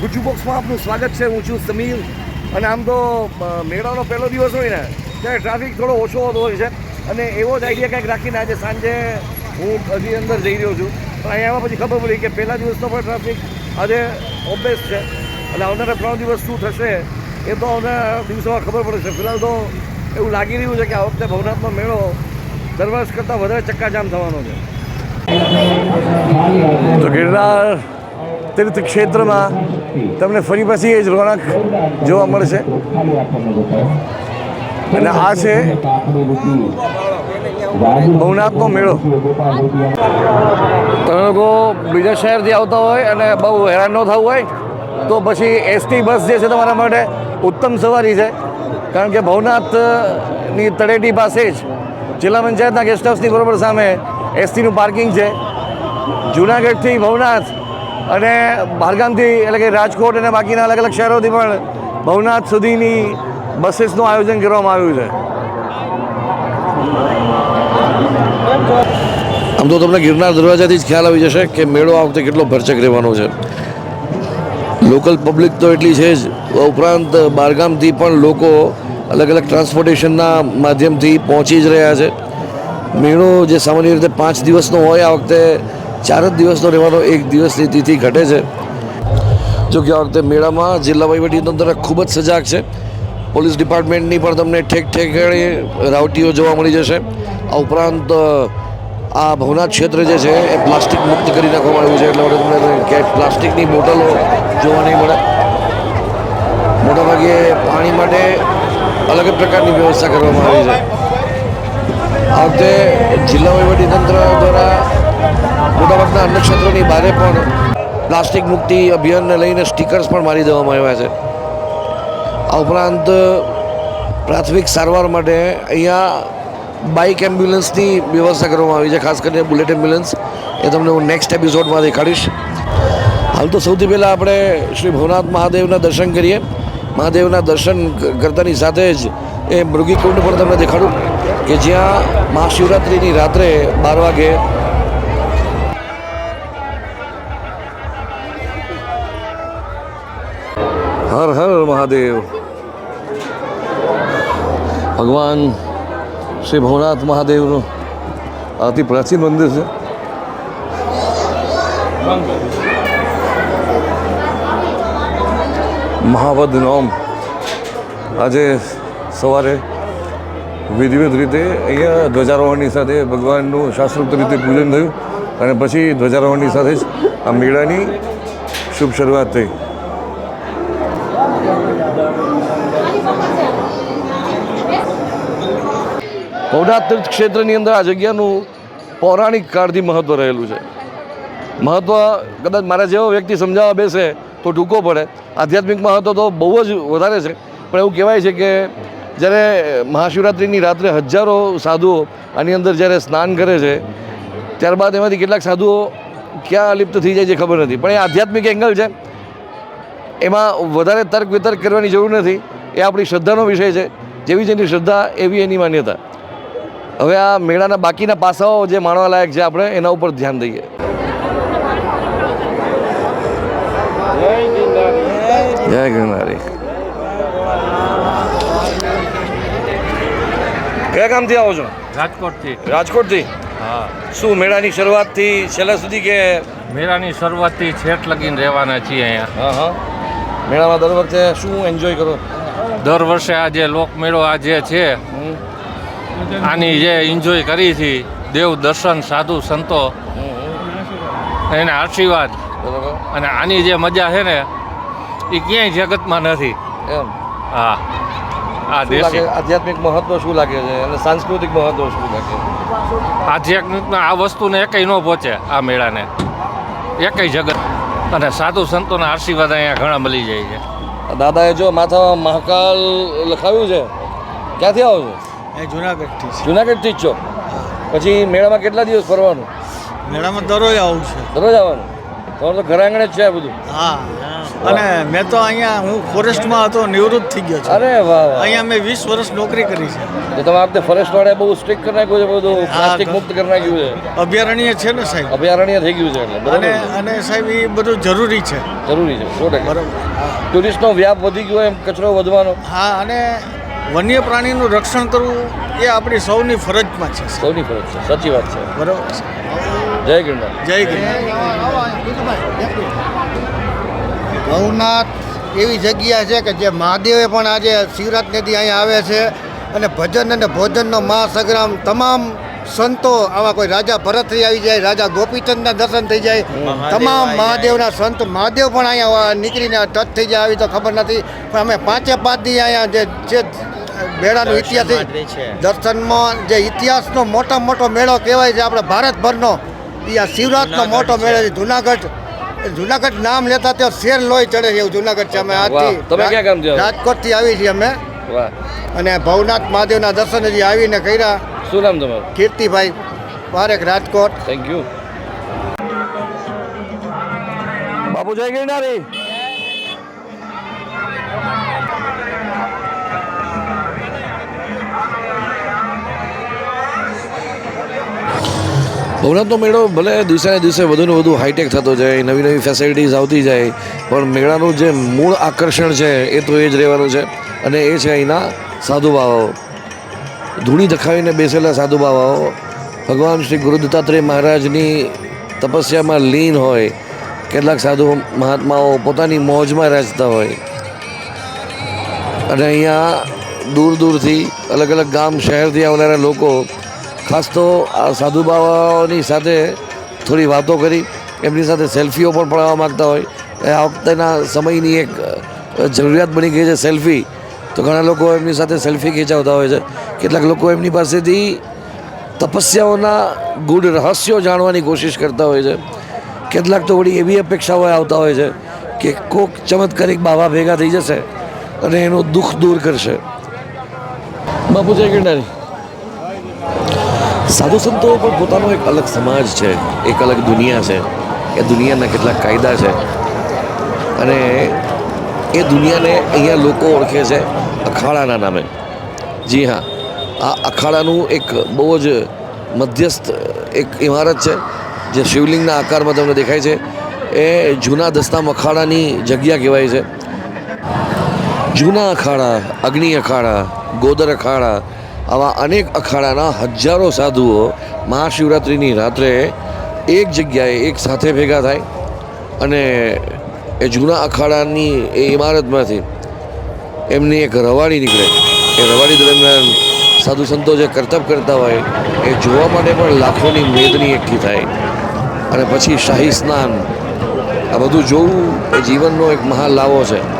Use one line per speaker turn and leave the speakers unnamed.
ગુજુ બોક્સમાં આપનું સ્વાગત છે. હું છું સમીર. અને આમ તો મેળાનો પહેલો દિવસ હોય ને, ત્યારે ટ્રાફિક થોડો ઓછો હોતો હોય છે. અને એવો જ આઈડિયા કંઈક રાખીને આજે સાંજે હું હજી અંદર જઈ રહ્યો છું. પણ અહીંયા પછી ખબર પડી કે પહેલા દિવસનો પણ ટ્રાફિક આજે ઓબ્વિયસ છે. અને આવનારા ત્રણ દિવસ શું થશે એ તો આવનારા દિવસોમાં ખબર પડશે ફિલહાલ તો એવું લાગી રહ્યું છે કે આ વખતે ભવનાથનો મેળો દર વર્ષ કરતાં વધારે ચક્કાજામ થવાનો છે. તો ગિરનાર તીર્થ ક્ષેત્રમાં તમને ફરી પાછી એ જ રોનક જોવા મળશે. અને આ છે ભવનાથનો મેળો. તમે લોકો બીજા શહેરથી આવતા હોય અને બહુ હેરાન ન થવું હોય, તો પછી એસટી બસ જે છે તમારા માટે ઉત્તમ સવારી છે. કારણ કે ભવનાથની તળેટી પાસે જ જિલ્લા પંચાયતના ગેસ્ટ હાઉસની બરોબર સામે એસટીનું પાર્કિંગ છે. જુનાગઢથી ભવનાથ અને બહારગામથી એટલે કે રાજકોટ અને બાકીના અલગ અલગ શહેરોથી પણ ભવનાથ સુધીની બસીસનું આયોજન કરવામાં આવ્યું છે. આમ તો તમને ગિરનાર દરવાજાથી જ ખ્યાલ આવી જશે કે મેળો આ વખતે કેટલો ભરચક રહેવાનો છે. લોકલ પબ્લિક તો એટલી છે જ. ઉપરાંત બહારગામથી પણ લોકો અલગ અલગ ટ્રાન્સપોર્ટેશનના માધ્યમથી પહોંચી જ રહ્યા છે. મેળો જે સામાન્ય રીતે પાંચ દિવસનો હોય આ વખતે ચાર જ દિવસનો રહેવાનો એક દિવસની તિથિ ઘટે છે. જો કે આ વખતે મેળામાં જિલ્લા વહીવટીતંત્ર ખૂબ જ સજાગ છે. પોલીસ ડિપાર્ટમેન્ટની પણ તમને ઠેક ઠેકાણે રાવટીઓ જોવા મળી જશે. આ ઉપરાંત આ ભવનાથ ક્ષેત્ર જે છે એ પ્લાસ્ટિક મુક્ત કરી નાખવામાં આવ્યું છે. એટલે હવે તમને ક્યાંય પ્લાસ્ટિકની બોટલો જોવા નહીં મળે. મોટાભાગે પાણી માટે અલગ પ્રકારની વ્યવસ્થા કરવામાં આવી છે. આ વખતે જિલ્લા વહીવટીતંત્ર દ્વારા મોટાભાગના અન્ય ક્ષેત્રોની બહારે પણ પ્લાસ્ટિક મુક્તિ અભિયાનને લઈને સ્ટીકર્સ પણ મારી દેવામાં આવ્યા છે. આ ઉપરાંત, પ્રાથમિક સારવાર માટે અહીંયા બાઇક એમ્બ્યુલન્સની વ્યવસ્થા કરવામાં આવી છે, ખાસ કરીને બુલેટ એમ્બ્યુલન્સ એ તમને હું નેક્સ્ટ એપિસોડમાં દેખાડીશ. હાલ તો સૌથી પહેલાં આપણે શ્રી ભવનાથ મહાદેવના દર્શન કરીએ. મહાદેવના દર્શન કરતાની સાથે જ એ મૃગીકુંડ પણ તમને દેખાડું કે જ્યાં મહાશિવરાત્રિની રાત્રે બાર વાગે હર હર મહાદેવ. ભગવાન શ્રી ભવનાથ મહાદેવનું અતિ પ્રાચીન મંદિર છે. મહાવદ નોમ. આજે સવારે વિધિવત રીતે અહીંયા ધ્વજારોહણની સાથે ભગવાનનું શાસ્ત્રોક્ત રીતે પૂજન થયું અને પછી ધ્વજારોહણની સાથે જ આ મેળાની શુભ શરૂઆત થઈ. ભવનાથ તીર્થ ક્ષેત્રની અંદર આ જગ્યાનું પૌરાણિક કાળથી મહત્ત્વ રહેલું છે. મહત્ત્વ કદાચ મારા જેવો વ્યક્તિ સમજાવવા બેસે તો ટૂંકો પડે. આધ્યાત્મિક મહત્ત્વ તો બહુ જ વધારે છે. પણ એવું કહેવાય છે કે જ્યારે મહાશિવરાત્રિની રાત્રે હજારો સાધુઓ આની અંદર જ્યારે સ્નાન કરે છે, ત્યારબાદ એમાંથી કેટલાક સાધુઓ ક્યાં લિપ્ત થઈ જાય છે ખબર નથી. પણ એ આધ્યાત્મિક એંગલ છે. એમાં વધારે તર્ક વિતર્ક કરવાની જરૂર નથી. એ આપણી શ્રદ્ધાનો વિષય છે. જેવી જેની શ્રદ્ધા એવી એની માન્યતા. હવે આ મેળાના બાકીના પાસાઓ જે માણવા લાયક છે આપણે એના ઉપર ધ્યાન દઈએ. જય ગિરનારી. કયા ગામથી આવો છો?
રાજકોટથી.
રાજકોટથી?
હા.
શું મેળાની શરૂઆતથી છેલ્લા સુધી કે
મેળાની શરૂઆતથી છેટ લગીને રહેવાના છીએ અહીંયા.
હા હા. મેળામાં દર વખતે શું એન્જોય કરો?
દર વર્ષે આ જે લોકમેળો આ જે છે આની જે એન્જોય કરી હતી દેવ દર્શન સાધુ સંતો. એના આશીર્વાદ અને આની જે મજા છે ને એ ક્યાંય જગતમાં નથી.
એમ.
હા. આ દેશી.
આધ્યાત્મિક મહત્વ શું લાગે છે? અને સાંસ્કૃતિક મહત્વ શું લાગે
આધ્યાત્મિકમાં આ વસ્તુને એકય ન પહોંચે આ મેળાને. એકય જગત. અને સાધુ સંતોના આશીર્વાદ અહીંયા ઘણા મળી જાય છે.
દાદાએ જો માથામાં મહાકાલ લખાવ્યું છે ક્યાંથી આવો છો?
એ જુનાગઢથી
જુનાગઢથી જ છો? પછી મેળામાં કેટલા દિવસ ફરવાનું?
મેળામાં દરરોજ આવું છે.
દરરોજ આવવાનું? તમારું તો ઘર આંગણે જ છે આ બધું.
હા અને મેં તો અહીંયા હું ફોરેસ્ટમાં હતો નિવૃત્ત થઈ ગયો છું.
અરે વાહ
અહીંયા મેં વીસ વર્ષ નોકરી કરી છે.
તો તમે આપણે ફોરેસ્ટ વાળાએ બહુ સ્ટ્રિક કરી નાખ્યું છે બધું પ્લાસ્ટિક મુક્ત કરી નાખ્યું છે.
અભયારણ્ય છે ને સાહેબ?
અભયારણ્ય થઈ ગયું છે એટલે
અને અને સાહેબ એ બધું જરૂરી છે.
જરૂરી છે સો ટકા.
બરાબર.
ટુરિસ્ટનો વ્યાપ વધી ગયો એમ કચરો વધવાનો.
હા અને વન્ય પ્રાણીનું રક્ષણ કરવું એ આપણી સૌની ફરજમાં છે.
સૌની ફરજ છે સાચી વાત છે.
બરાબર
જય ગિરનાર.
જય ગિરનાર.
ભવનાથ એવી જગ્યા છે કે જે મહાદેવે પણ આજે શિવરાત્રિથી અહીંયા આવે છે અને ભજન અને ભોજનનો મહાસંગ્રામ તમામ સંતો આવા કોઈ રાજા ભરતરી આવી જાય રાજા ગોપીચંદના દર્શન થઈ જાય તમામ મહાદેવના સંત મહાદેવ પણ અહીંયા નીકળીને ટચ થઈ જાય આવી તો ખબર નથી. પણ અમે પાંચે પાંચ દી અહીંયા જે જે મેળાનો ઇતિહાસ દર્શનમાં જે ઇતિહાસનો મોટા મોટો મેળો કહેવાય છે આપણે ભારતભરનો. એ આ શિવરાતનો મોટો મેળો છે જુનાગઢ. જુનાગઢ નામ લેતા ત્યાં શેર લોહી ચડે છે એવું જુનાગઢ છે અમે આજથી
તમે ક્યાં ગામથી રાજકોટ
રાજકોટથી આવી છીએ અમે. અને ભવનાથ મહાદેવના દર્શન હજી આવીને કર્યા.
શું નામ તમારું?
કીર્તિભાઈ પારેખ રાજકોટ.
થેન્ક યુ બાપુ જય ગિરનારી. ભવનાથનો મેળો ભલે દિવસે દિવસે વધુ ને વધુ હાઈટેક થતો જાય નવી નવી ફેસિલિટીઝ આવતી જાય, પણ મેળાનું જે મૂળ આકર્ષણ છે એ તો એ જ રહેવાનું છે. અને એ છે અહીંના સાધુ બાવાઓ. ધૂણી ધખાવીને બેસેલા સાધુ બાવાઓ. ભગવાન શ્રી ગુરુ દત્તાત્રેય મહારાજની તપસ્યામાં લીન હોય. કેટલાક સાધુ મહાત્માઓ પોતાની મોજમાં રાજતા હોય. અને અહીંયા દૂર દૂરથી અલગ અલગ ગામ, શહેરથી આવનારા લોકો ખાસ તો આ સાધુ બાબાઓની સાથે થોડી વાતો કરી, એમની સાથે સેલ્ફીઓ પણ પડાવવા માગતા હોય. આ વખતેના સમયની એક જરૂરિયાત બની ગઈ છે સેલ્ફી. તો ઘણા લોકો એમની સાથે સેલ્ફી ખેંચાવતા હોય છે. કેટલાક લોકો એમની પાસેથી તપસ્યાઓના ગૂઢ રહસ્યો જાણવાની કોશિશ કરતા હોય છે. કેટલાક તો વળી એવી અપેક્ષાઓ આવતા હોય છે કે કોક ચમત્કારિક બાબા ભેગા થઈ જશે અને એનું દુઃખ દૂર કરશે. બાપુ જય ગિરનારી. સાધુ સંતો પણ પોતાનો એક અલગ સમાજ છે, એક અલગ દુનિયા છે, એ દુનિયાના કેટલાક કાયદા છે. અને એ દુનિયાને અહીંયા લોકો ઓળખે છે અખાડાના નામે. જી હા, આ અખાડાનું એક બહુ જ મધ્યસ્થ એક ઇમારત છે, જે શિવલિંગના આકારમાં તમને દેખાય છે. એ જૂના દસ્તામ અખાડાની જગ્યા કહેવાય છે. જૂના અખાડા, અગ્નિ અખાડા, ગોદર અખાડા આવા અનેક અખાડાના હજારો સાધુઓ મહાશિવરાત્રિની રાત્રે એક જગ્યાએ એક સાથે ભેગા થાય અને એ જૂના અખાડાની એ ઇમારતમાંથી એમની એક રવાડી નીકળે. એ રવાડી દરમિયાન સાધુ સંતો જે કરતબ કરતા હોય એ જોવા માટે પણ લાખોની મેદની એકઠી થાય. અને પછી શાહી સ્નાન. આ બધું જોવું એ જીવનનો એક મહાલાવો છે.